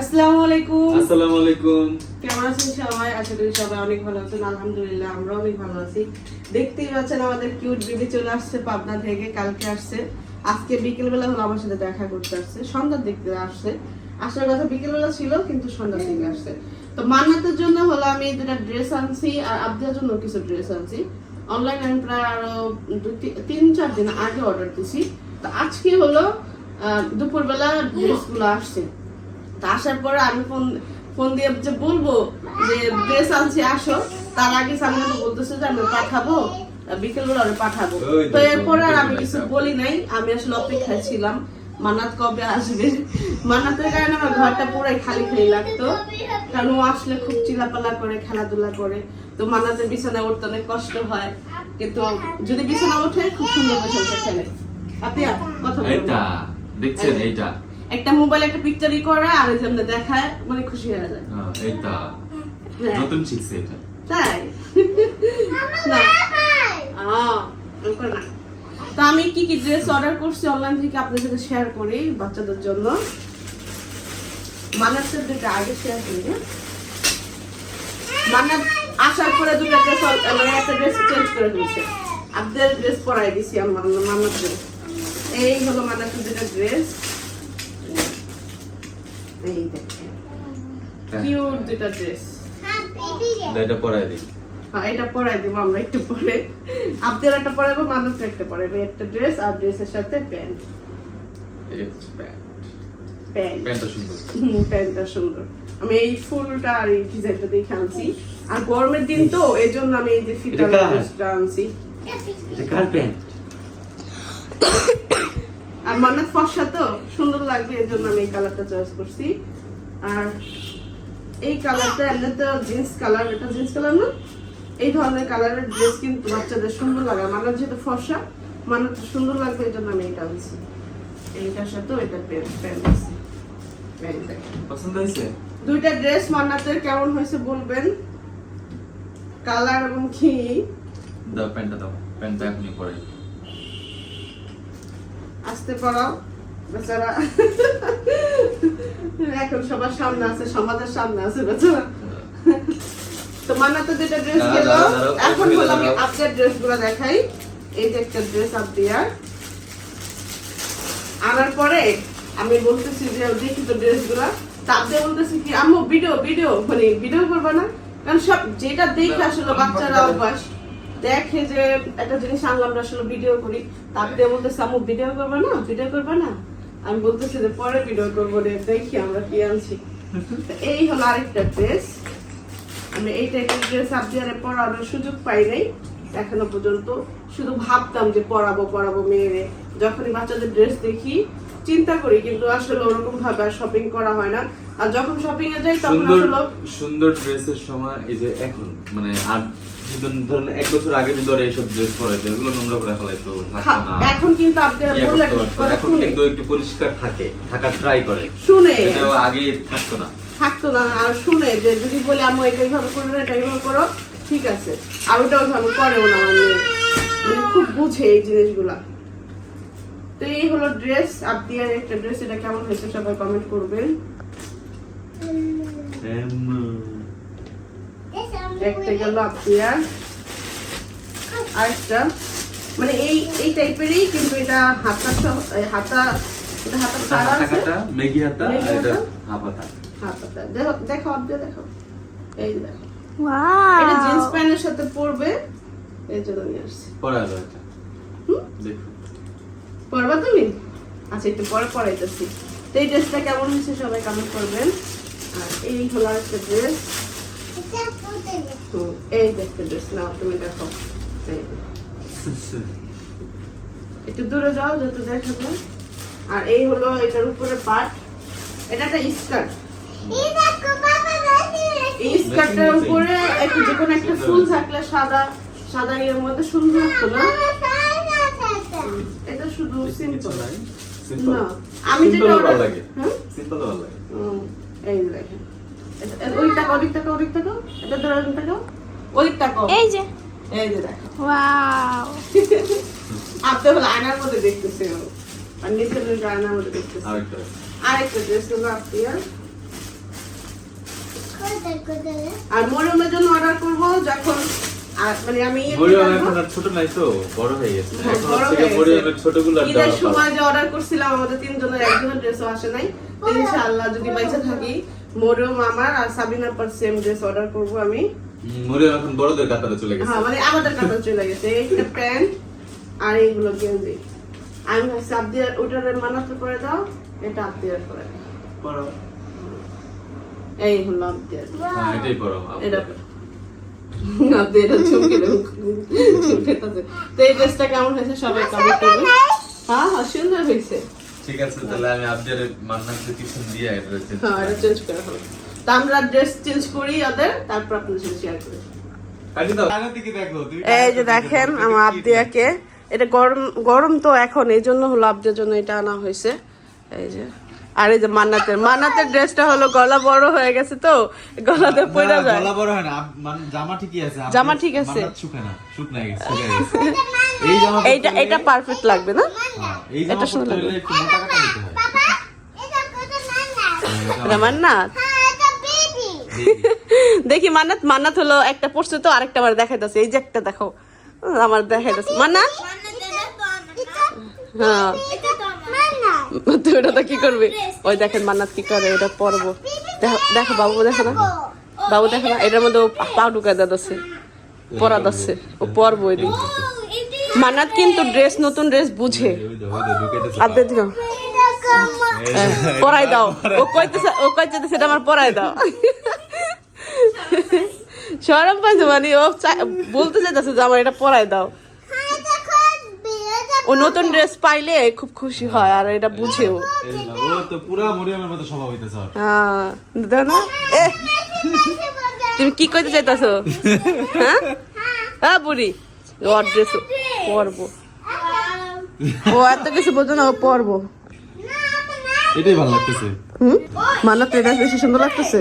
আসসালামু আলাইকুম। আসসালামু আলাইকুম। কেমন আছেন সবাই? আশা করি সবাই অনেক ভালো আছেন। আলহামদুলিল্লাহ আমরা অনেক ভালো আছি। দেখতেই পাচ্ছেন আমাদের কিউট বেবি চলে আসছে পাবনা থেকে কালকে আসছে। আজকে বিকেলবেলা হলো আমার সাথে দেখা করতে আসছে। সন্ধ্যার দিক দিয়ে আসছে। আসার কথা বিকেলবেলা ছিল কিন্তু সন্ধ্যার দিকে আসছে। তো মান্নাতের জন্য হলো আমি দুটা ড্রেস আনছি আর আবদার জন্য কিছু ড্রেস আনছি। অনলাইনে আমি প্রায় আরও তিন চার দিন আগে অর্ডার দিছি। তো আজকে হলো দুপুরবেলা ড্রেসগুলো আসছে। তা আসার পরে আমি ফোন ফোন দিয়ে যে বলব যে ড্রেস আনছি আসো। তার আগে সামনে তো বলতেছে যে আমি পাঠাবো বিকেল বেলা পাঠাবো। তো এরপরে আর আমি কিছু বলি নাই আমি আসলে অপেক্ষায় ছিলাম মান্নাত কবে আসবে? মান্নাতের কারণে আমার ঘরটা পুরাই খালি খালি লাগতো কারণ ও আসলে খুব চিলাপালা করে খেলাধুলা করে। তো মান্নাতের বিছানায় উঠতে অনেক কষ্ট হয় কিন্তু যদি বিছানা ওঠে খুব সুন্দর বসে খেলে। আপনি কথা বলুন দেখছেন এইটা। একটা মোবাইল একটা পিকচারই করে আর ওই যে আমরা দেখায় মানে খুশি হয়ে যায়। হ্যাঁ, এইটা। হ্যাঁ। নতুন শিখছে এটা। তাই? না। আহ, এরকম না। তো আমি কি কি ড্রেস অর্ডার করছি অনলাইন থেকে আপনাদের সাথে শেয়ার করি বাচ্চাদের জন্য? মানাসের দুটো আগে শেয়ার করি হ্যাঁ? মান্নাত আসার পরে দুটো ড্রেস মানে একটা ড্রেস চেঞ্জ করে দিয়েছে আপনাদের ড্রেস পরাই দিছি আমার ড্রেস এই হলো মান্নাতের দুটো ড্রেস এই দেখেন হ্যাঁ, কিউট দুটো ড্রেস এটা পরাই দিই। হ্যাঁ এটা পরাই দেবো আমরা একটু পরে। আপনার একটা পরাবো মানুষ একটা পরাবো একটা ড্রেস আর ড্রেসের সাথে প্যান্ট। Pant pant. প্যান্টটা সুন্দর। প্যান্টটা সুন্দর। আমি এই ফুলটা আর এই ডিজাইনটা দেখে আনছি আর গরমের দিন তো এই জন্য আমি এই যে? ড্রেসটা আনছি। কার প্যান্ট? আর মান্নাত ফর্সা তো সুন্দর লাগবে এই জন্য আমি এই কালারটা চয়েস করছি। আর এই কালারটা এমনি তো জিন্স কালার এটা জিন্স কালার না? এই ধরনের কালারের ড্রেস কিন্তু বাচ্চাদের সুন্দর লাগে। মান্নাত যেহেতু ফর্সা মান্নাত সুন্দর লাগবে এই জন্য আমি এটা আনছি। এইটার সাথেও এটা প্যান্ট প্যান্ট আছে। পছন্দ হয়েছে? দুইটা ড্রেস মান্নাতের কেমন হয়েছে বলবেন? কালার এবং কি? দাও প্যান্টটা দাও। প্যান্টটা এখনই পরাই আসতে পারো বেচারা। এখন সবার সামনে আছে সমাজের সামনে আছে বেচারা। তো মান্নাতে যেটা ড্রেস গেল? এখন হলো আমি। আপডেট ড্রেসগুলো দেখাই। এই যে একটা ড্রেস আপডিয়ার আনার পরে আমি বলতেছি যে দেখি তো ড্রেসগুলা। তাতে বলতেছি কি আম্মু ভিডিও ভিডিও মানে ভিডিও করবে না। কারণ সব যেটা দেখে আসলে বাচ্চারা অভ্যাস। দেখে যে একটা জিনিস আনলাম আসলে ভিডিও করি। তাতে বলতেছে আম্মু ভিডিও করবে না? ভিডিও করবে না? আমি বলতেছি যে পরে ভিডিও করব রে দেখি আমরা কি আনছি। এই হলো আরেকটা ড্রেস আমি এই টাইপের ড্রেস আবদিয়ারে পরানোর সুযোগ পাই নাই এখনও পর্যন্ত। শুধু ভাবতাম যে পরাবো পরাবো মেয়েরে। যখনই বাচ্চাদের ড্রেস দেখি চিন্তা করি কিন্তু আসলে ওরকম ভাবে শপিং করা হয় না। আর যখন শপিং এ যাই তখন সুন্দর আসলে সুন্দর ড্রেসের সময় এই যে এখন মানে আর ধরুন ধরুন এক বছর আগে যদি ওরা এইসব ড্রেস পরাইতো এগুলো নোংরা করে ফেলাইতো থাকতো খা- না। এখন কিন্তু আবদিয়ার ইয়ে বললে করতে ঠিক পারতো। করে এখন কিন্তু একটু পরিষ্কার থাকে থাকার ট্রাই করে। শুনে। আগে থাকতো না। থাকতো না আর শুনে যে যদি বলে আমি এটা এইভাবে করো না এটা এইভাবে করো ঠিক আছে। আর ওটা ওইভাবে করেও না মানে খুব বুঝে এই জিনিসগুলা। তো এই হলো ড্রেস আপনি আর একটা ড্রেস এটা কেমন হয়েছে সবাই কমেন্ট করবেন। একটা গেল আপনি আর আরেকটা। মানে এই এই টাইপেরই কিন্তু এটা হাতা হাতা হাতা ছাড়া আছে। হাতাকাটা মেগি হাতা এটা হাতা? হাফ দেখো দেখো আপনি দেখো। এই দেখো। এটা জিন্স প্যান্টের সাথে পরবে। এই জন্য নিয়ে আসছি। পরে আলো এটা পরবা তুমি? আচ্ছা একটু পরে পরাইতেছি। তো এই ড্রেসটা কেমন হয়েছে সবাই কমেন্ট করবেন। আর এই হলো একটা ড্রেস এই দেখতে ড্রেস নাও তুমি দেখো। একটু দূরে যাও যত দেখাবো আর এই হলো এটার উপরে পার্ট এটা একটা স্কার্ট এই স্কার্টটার উপরে একটু যে কোনো একটা ফুল থাকলে সাদা সাদা এর মধ্যে সুন্দর লাগতো না এটা শুধু সিম্পল না আমি যেটা ভালো লাগে সিম্পল ভালো লাগে এই দেখেন ওই টাকা ওদিক টাকা ওদিক টাকা এটা ধরে ওদিক টাকা ওদিক টাকা এই যে। এই যে দেখো। ওয়াও। আপনি হলো আয়নার মধ্যে দেখতেছে আর নিচে আয়নার মধ্যে দেখতেছে। আরেকটা। আরেকটা ড্রেস হলো আপনি আর আর মরিয়মের জন্য অর্ডার করব যখন আর মানে আমি ইয়ে ছোট নাই তো বড় হয়ে গেছে। হ্যাঁ, হয়ে ছোটগুলো। সময় যে অর্ডার করছিলাম আমাদের তিনজনের একজনের ড্রেসও আসে নাই। তো ইনশাআল্লাহ যদি বেঁচে থাকি মরিয়ম আমার আর সাবিনার পর সেম ড্রেস অর্ডার করব আমি। এখন বড়দের কাতারে চলে গেছে। হ্যাঁ মানে আমাদের কাছে চলে গেছে। এইটা প্যান্ট আর এইগুলো গেঞ্জি আমি ভাবছি আব্দিয়ার ওটার মানাতে করে দাও এটা আব্দিয়ার করে। এই হলো আব্দিয়ার হ্যাঁ, এটাই পরো এটা তো এই ড্রেসটা কেমন হয়েছে? সবাই কমেন্ট করবে। হ্যাঁ হ্যাঁ সুন্দর হয়েছে। ঠিক আছে তাহলে আমি আপনাদের মান্নাকে কিছু দিয়ে চেঞ্জ হ্যাঁ এটা চেঞ্জ করে হবে। তো আমরা ড্রেস চেঞ্জ করি ওদের তারপর আপনাদের সাথে শেয়ার করি। এই যে দেখেন আমার আবদিয়াকে। এটা গরম গরম তো এখন এই জন্য হলো আবদিয়ার জন্য এটা আনা হয়েছে। এই যে। আর এই যে মান্নাতের মান্নাতের ড্রেসটা হলো গলা বড় হয়ে গেছে তো গলাতে পড়ে যায়। গলা বড় হয় না জামা ঠিকই আছে জামা ঠিক আছে। শুকায় না শুকনায় গেছে গেছে। এই জামা এইটা এটা পারফেক্ট লাগবে না? হ্যাঁ, এই জামা সুন্দর লাগবে। একটু মোটা কাটা নিতে হয় এটা মান্নাত? দেখি মান্নাত মান্নাত হলো একটা পড়ছে তো আরেকটা আমার দেখাইতেছে। এই যে একটা দেখো আমার দেখাইতেছে। মান্নাত? হ্যাঁ। তুই ওটা কি করবি? ওই দেখেন মান্নাত কি করে এটা পরবো। দেখো দেখো বাবু দেখো না? বাবু দেখো না? এটার মধ্যে পা ঢুকা দাচ্ছে পরা দাচ্ছে। ও পরবো ওই দিন। মান্নাত কিন্তু ড্রেস নতুন ড্রেস বুঝে। যে, দিও পরাই দাও। ও কইতেছে ও কইতেছে সেটা আমার পরাই দাও। সরম পাইছে মানে ও বলতে চাইতেছে যে আমার এটা পরাই দাও। ও নতুন ড্রেস পাইলে খুব খুশি হয় আর এটা বুঝে ও এই না, ও তো পুরা মরিয়মের মতো স্বভাব হইতেছে। হ্যাঁ। না এ তুমি কি কইতে চাইতেছো? হ্যাঁ? হ্যাঁ বুড়ি। ওর ড্রেস পরবো। ও এত কিছু বোঝো না ও পরবো। এটাই ভালো লাগতেছে। হুম? মান্নাত এটা বেশি সুন্দর লাগতেছে।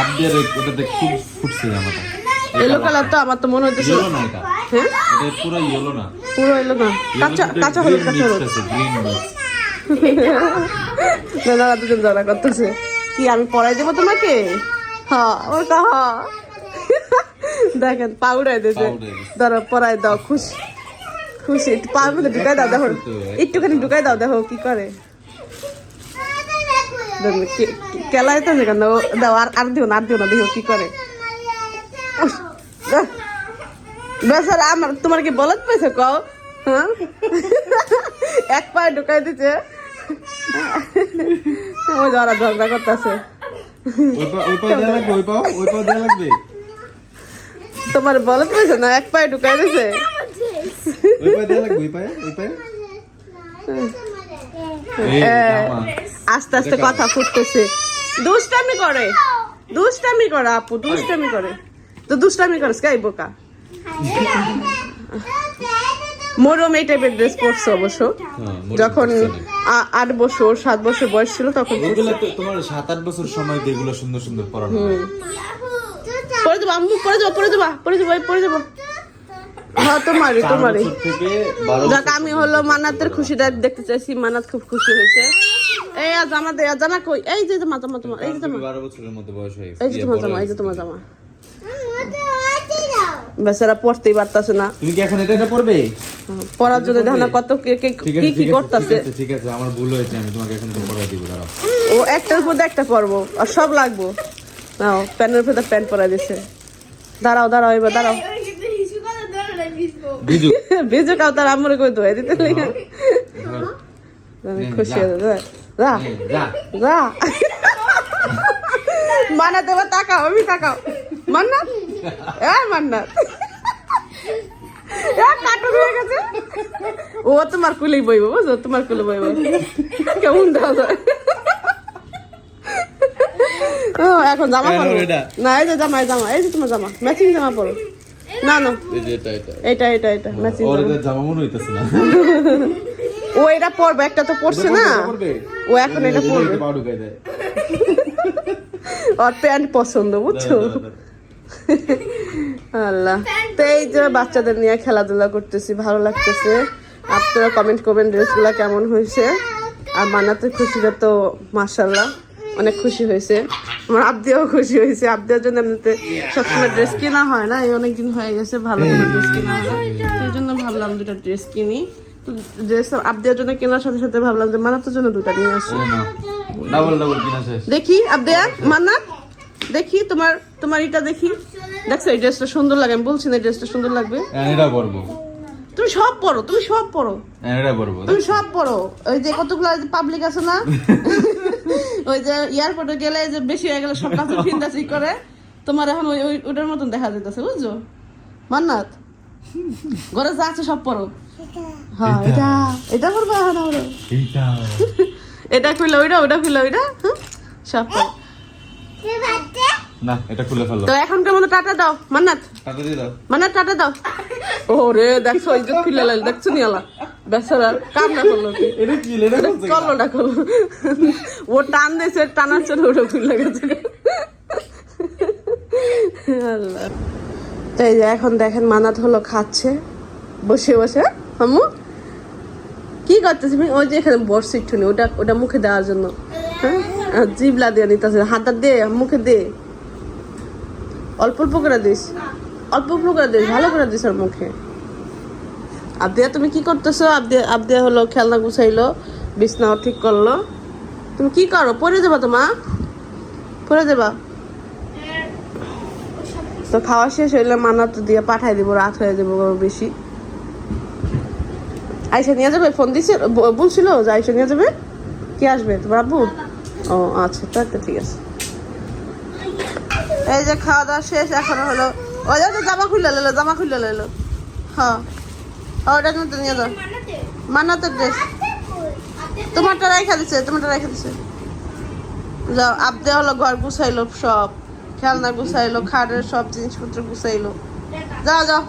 আপনাদের ওটাতে খুব ফুটছে এলো কালার তো আমার তো মনে হচ্ছে না এটা? হ্যাঁ এটা পুরো ইয়েলো না। পুরো এলো না। কাঁচা কাঁচা হলুদ কাঁচা হলুদ গ্রিন মিক্স না না দুজন জ্বালা করতেছে। কি আমি পড়াই দেবো তোমাকে? হ্যাঁ ওর হ্যাঁ। দেখেন পা উড়াই দিয়েছে। ধরো পড়াই দাও খুশি। খুশি পায়ের মধ্যে ঢুকাই দাও দেখো। একটুখানি ঢুকাই দাও দেখো কি করে। কেলাই তো সেখানে দাও আর আর দিও না আর দিও না দেখো কি করে। বেসার আমার তোমার কি বলত পেয়েছে কও? হ্যাঁ? এক পায়ে ঢুকাই দিছে। ওই যারা ঝগড়া করতেছে। তোমার বলত পেয়েছে না? এক পায়ে ঢুকাই দিছে। আস্তে আস্তে কথা ফুটতেছে। দুষ্টামি করে। দুষ্টামি করে আপু দুষ্টামি করে। তো দুষ্টামি করে স্কাই বোকা। মরম এই টাইপের ড্রেস পরছে অবশ্য। হ্যাঁ, যখন আট বছর সাত বছর বয়স ছিল তখন তোমার সাত আট বছর সময় যেগুলো সুন্দর সুন্দর পরানো পরে যাব আম্মু পরে যাব পরে যাব পরে এই পরে যাব হ্যাঁ তোমারই তোমারই। যাক আমি হলো মানাতের খুশিটা দেখতে চাইছি মানাত খুব খুশি হয়েছে। এই আজ আমাদের জানা কই? এই যে জামা জামা তোমার এই যে থেকে বারো বছরের মধ্যে বয়স হয়ে এই যে তোমার জামা এই যে হয়েছে। তোমার জামা। বেচারা পড়তেই পারতাছে না। তুমি কি এখন এটা এটা পড়বে? পড়ার জন্য দেখো না কত কে কে- ঠিক কি কি করতেছে? ঠিক আছে আমার ভুল হয়েছে আমি তোমাকে এখন পড়াই দিব দাঁড়াও। ও একটার উপর একটা পরবো আর সব লাগবো। নাও প্যান্টের উপর প্যান্ট পরাই দিছে। দাঁড়াও দাঁড়াও এবার দাঁড়াও। বিজু। বেজো কাউ তার আমরে কই ধোয়া দিতে লাগে? খুশি হয়ে যাই। যা। যা। যা। মানা দেবো তাকাও আমি তাকাও। মান্না হয়ে ও তোমার কুলেই বইব বুঝছ? তোমার কুলে বইব। কেমন দেওয়া যায় ও, এখন জামা পরো। না এই যে জামা এই জামা এই যে তোমার জামা ম্যাচিং জামা পরো। না না। এটা এটা। এটা ম্যাচিং জামা। মনে হইতেছে না। ও এটা পরবে একটা তো পরছে না। ও এখন এটা পরবে। ওর প্যান্ট পছন্দ বুঝছ। আল্লাহ। তো এই যে বাচ্চাদের নিয়ে খেলাধুলা করতেছি ভালো লাগতেছে। আপনারা কমেন্ট করবেন ড্রেসগুলো কেমন হয়েছে। আর মানাতে খুশিটা তো মাসাল্লাহ অনেক খুশি হয়েছে। আমার আবদিয়াও খুশি হয়েছে। আবদিয়ার জন্য এমনিতে সবসময় ড্রেস কেনা হয় না এই অনেকদিন হয়ে গেছে ভালো করে ড্রেস কেনা হয় সেই জন্য ভাবলাম দুটো ড্রেস কিনি। তো ড্রেস আবদিয়ার জন্য কেনার সাথে সাথে ভাবলাম যে মানাতের জন্য দুটো নিয়ে আসি। দেখি আবদিয়া মান্নাত? দেখি তোমার তোমার এটা দেখি। দেখছ এই ড্রেসটা সুন্দর লাগে আমি বলছি না এই ড্রেসটা সুন্দর লাগবে। এটা পরবো। তুমি সব পরো তুমি সব পরো। এটা পরবো তুমি সব পড়ো ওই যে কতগুলো পাবলিক আছে না? ওই যে এয়ারপোর্টে গেলে যে বেশি হয়ে গেলে সব কাছে ফিন্দাসি করে। তোমার এখন ওই ওটার মতন দেখা যেতেছে বুঝছ? মান্নাত ঘরে যা আছে সব পড়ো হ্যাঁ এটা এটা এখন আমরা এটা। খুললে ওইটা ওইটা খুললে ওইটা হ্যাঁ? সব পড়ো না এটা খুলে ফেলো। তো এখনকার মতো টাটা দাও মান্নাত। টাকা দিয়ে দাও। মান্নাত টাটা দাও। দেখছ যে খুলে লাইল দেখছ নি আলা বেচারা কান্না করল। কি এটা কি এটা করল না করল ও টান দিয়েছে টানার জন্য ওটা খুলে গেছে। আল্লাহ। তো যে এখন দেখেন মানাত হলো খাচ্ছে। বসে বসে আম্মু? কি করতেছি? ওই যে এখানে বসছি ওটা ওটা মুখে দেওয়ার জন্য। হ্যাঁ? জিবলা দিয়ে নিতেছে, হাতটা দে, মুখে দে। অল্প অল্প করে দিস, অল্প অল্প করে দিস, ভালো করে দিস ওর মুখে। আবদিয়া, তুমি কি করতেছো? আবদিয়া আবদিয়া হলো খেলনা গুছাইলো, বিছনাও ঠিক করল। তুমি কি করো? পরে দেবা তোমা পরে দেবা তো খাওয়া শেষ হইলে মানা তো দিয়ে পাঠাই দিব, রাত হয়ে যাব বেশি। আইসা নিয়ে যাবে? ফোন দিছে? বলছিল যে আইসা নিয়ে যাবে? কে আসবে? তোমার আব্বু? ও আচ্ছা তো ঠিক আছে। এই যে খাওয়া দাওয়া শেষ এখন হলো। ওই যে জামা খুলে লেলো জামা খুলে লেলো হ্যাঁ। ও, ওটার মধ্যে নিয়ে যাও। মান্নাতের ড্রেস তোমারটা রেখে দিছে তোমারটা রেখে দিছে। যাও আবদে হলো ঘর গুছাইলো সব। খেলনা গুছাইলো খাটের সব জিনিসপত্র গুছাইলো। যাও যাও।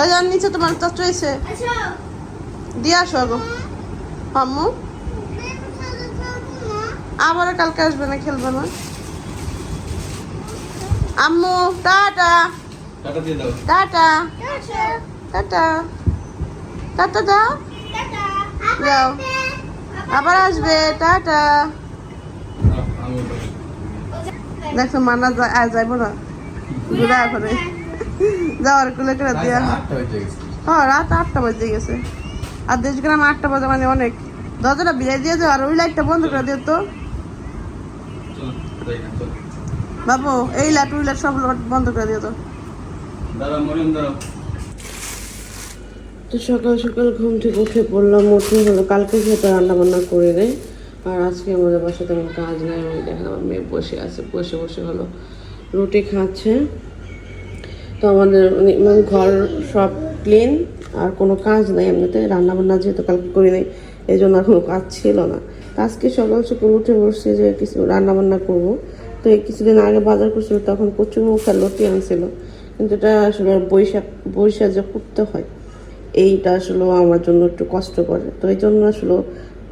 ওই যাও নিচে তোমার তো চয়েছে দিয়ে আসো গো আম্মু। আবার কালকে আসবে না খেলবে না। আম্মু টাটা। দিয়ে দাও। টাটা। টাটা। টাটা দাও। যাও আবার আসবে। টাটা। দেখো মানা যাইব না। ঘুরে করে যাওয়ার কুলে করে দিয়া। আটটা হ্যাঁ রাত আটটা বাজে গেছে। আর দেশ গ্রাম আটটা বাজে মানে অনেক। দরজাটা বিয়ে দিয়ে যাও আর ওই লাইটটা বন্ধ করে দিও তো। বাবু এই লাইট ওই সব বন্ধ করে দিও তো। তো সকাল সকাল ঘুম থেকে উঠে পড়লাম উঠে হলো। কালকে যেহেতু রান্না বান্না করে দেয় আর আজকে আমাদের বাসায় তেমন কাজ নাই ওই দেখেন আমার মেয়ে বসে আছে বসে বসে হলো। রুটি খাচ্ছে। তো আমাদের মানে মানে ঘর সব ক্লিন আর কোনো কাজ নাই এমনিতে রান্না বান্না যেহেতু কালকে করি নাই এই জন্য আর কোনো কাজ ছিল না। আজকে সকাল সকাল উঠে বসছি যে কিছু রান্না বান্না করব। তো এই কিছুদিন আগে বাজার করছিল, তখন প্রচুর মুখ লতি আনছিল। কিন্তু এটা আসলে বৈশাখ বৈশাখ যে করতে হয়, এইটা আসলে আমার জন্য একটু কষ্ট করে তো এই জন্য আসলে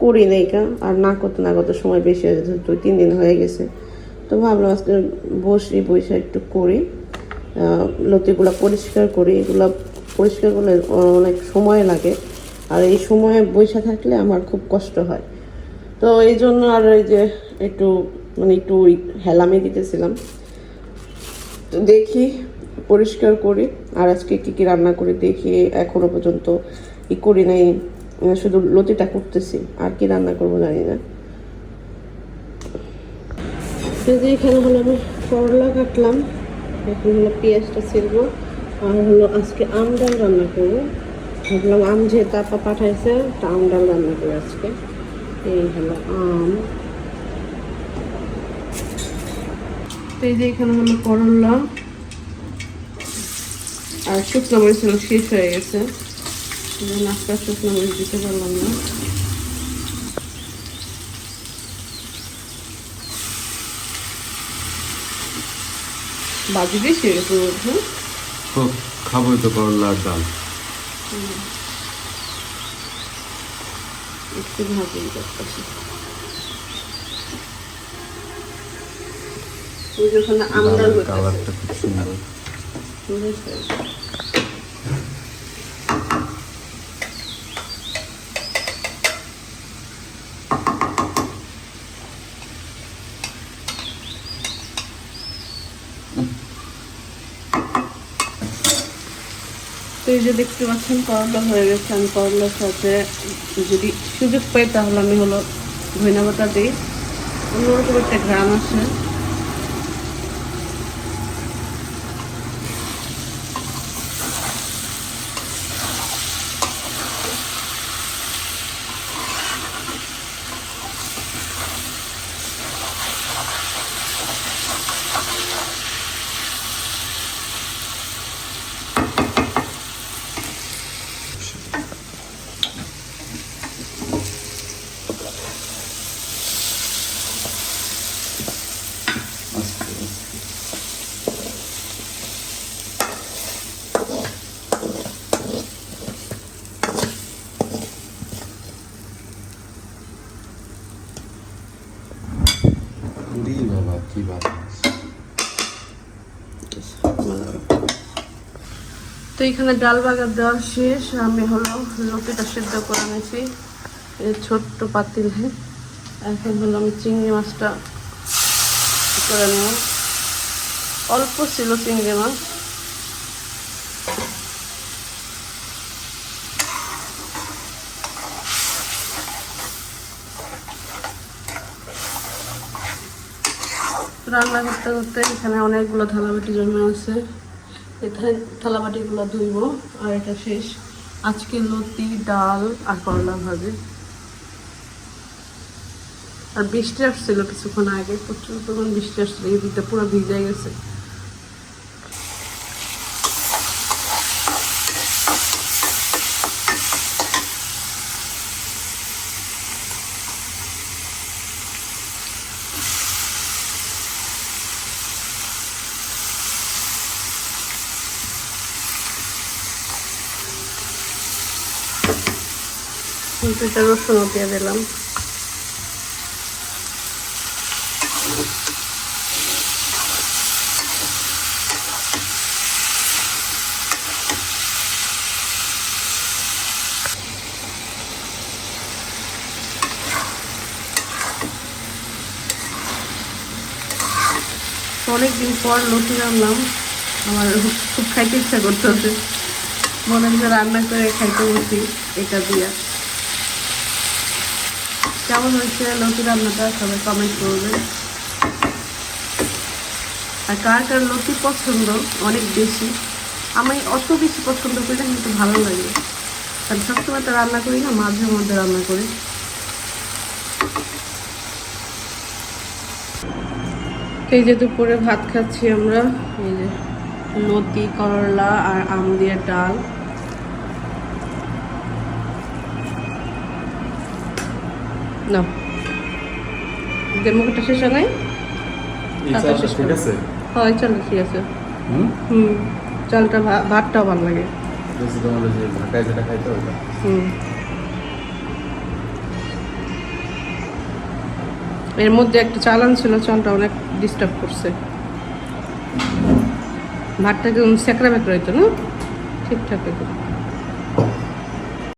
করি না এটা আর না করতে না করতে সময় বেশি হয়ে যেতে দুই, তিন দিন হয়ে গেছে। তো ভাবলাম আজকে বসি, বসে একটু করি। লতিগুলো পরিষ্কার করি, এগুলো পরিষ্কার করলে অনেক সময় লাগে। আর এই সময়ে বসে থাকলে আমার খুব কষ্ট হয়। তো এই জন্য আর এই যে একটু মানে একটু হেলামি দিতেছিলাম। তো দেখি, পরিষ্কার করি। আর আজকে কী কী রান্না করি দেখি এখনও পর্যন্ত ই করি নাই। শুধু লতিটা করতেছি আর কি রান্না করব জানি না। যদি এখানে হলো আমি করলা কাটলাম। এখন হলো পেঁয়াজটা ছিলবো। আর হলো আজকে আম ডাল রান্না করব। ভাবলাম আম যেহেতু আপা পাঠাইছে, তা আম ডাল রান্না করি আজকে। এই হলো আম। তো এই যে এখানে হলো করলা। আর শুকনো মরিচ ছিল শেষ হয়ে গেছে। আর শুকনো মরিচ দিতে পারলাম না। বাজি বেশি হয়ে গেছে খাবোই তো করলার ডাল। একটু ভাজি করতেছি যখন আমরা যে দেখতে পাচ্ছেন করলা হয়ে গেছে। আমি করলার সাথে যদি সুযোগ পাই তাহলে আমি হলো ধন্যবাদ দিই অন্যরকম একটা গ্রাম আসে পুরি বাবা কি বাবা তো এখানে ডাল বাগার দেওয়া শেষ। আমি হলো লতিটা সিদ্ধ করে নিয়েছি। ছোট্ট পাতিলে এখন হলো আমি চিংড়ি মাছটা করে নেব। অল্প ছিল চিংড়ি মাছ। রান্না করতে করতে এখানে অনেকগুলো থালাবাটি জমে আছে। এখানে থালাবাটিগুলো ধুইব, আর এটা শেষ। আজকে লতি, ডাল আর করলা ভাবে আর বৃষ্টি আসছিল কিছুক্ষণ আগে, প্রচুর পরিমাণ বৃষ্টি আসছিল, এই দিকটা পুরো ভিজে গেছে। দুটা রসুনও দিয়ে দিলাম। অনেকদিন পর লুচি রান্নাম, আমার খুব খাইতে ইচ্ছা করতেছে। মনে হচ্ছে রান্না করে খাইতে বসি, এটা দিয়া। কেমন হয়েছে লতি রান্নাটা? সবাই কমেন্ট করবে। আর কার কার লতি পছন্দ? অনেক বেশি। আমি অত বেশি পছন্দ করি না, কিন্তু ভালো লাগে। কারণ সবসময় তো রান্না করি না, মাঝে মধ্যে রান্না করি। এই যে দুপুরে ভাত খাচ্ছি আমরা। এই যে লতি, করলা আর আম দিয়ে ডাল। না। ডেমোটা শেষ হয় নাই? ঠিক। আছে? হয় চলো ঠিক আছে। হুম? চালটা ভাতটাও ভালো লাগে। ঢাকায় যেটা খাইতে হুম। এর মধ্যে একটা চালান ছিল চালটা অনেক ডিস্টার্ব করছে। ভাতটা কেমন স্যাকরা ব্যাকরা হইতো না? ঠিকঠাক হইতো